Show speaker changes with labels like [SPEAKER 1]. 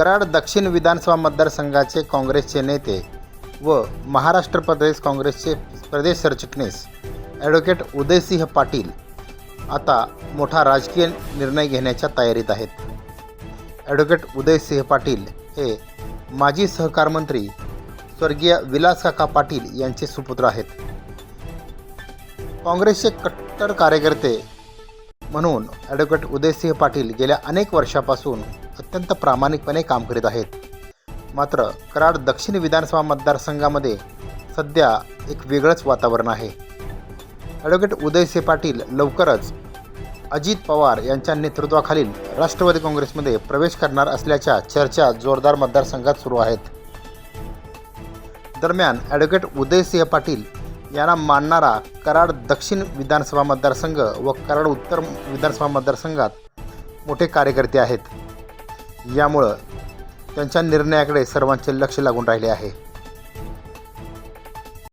[SPEAKER 1] कराड दक्षिण विधानसभा मतदारसंघाचे काँग्रेसचे नेते व महाराष्ट्र प्रदेश काँग्रेसचे प्रदेश सरचिटणीस ॲडव्होकेट उदयसिंह पाटील आता मोठा राजकीय निर्णय घेण्याच्या तयारीत आहेत. ॲडव्होकेट उदयसिंह पाटील हे माजी सहकारमंत्री स्वर्गीय विलास काका पाटील यांचे सुपुत्र आहेत. काँग्रेसचे कट्टर कार्यकर्ते म्हणून ॲडव्होकेट उदयसिंह पाटील गेल्या अनेक वर्षापासून अत्यंत प्रामाणिकपणे काम करीत आहेत. मात्र कराड दक्षिण विधानसभा मतदारसंघामध्ये सध्या एक वेगळंच वातावरण आहे. ॲडव्होकेट उदयसिंह पाटील लवकरच अजित पवार यांच्या नेतृत्वाखालील राष्ट्रवादी काँग्रेसमध्ये प्रवेश करणार असल्याच्या चर्चा जोरदार मतदारसंघात सुरू आहेत. दरम्यान ॲडव्होकेट उदयसिंह पाटील यांना मानणारा कराड दक्षिण विधानसभा मतदारसंघ व कराड उत्तर विधानसभा मतदारसंघात मोठे कार्यकर्ते आहेत. यामुळं त्यांच्या निर्णयाकडे सर्वांचे लक्ष लागून राहिले आहे.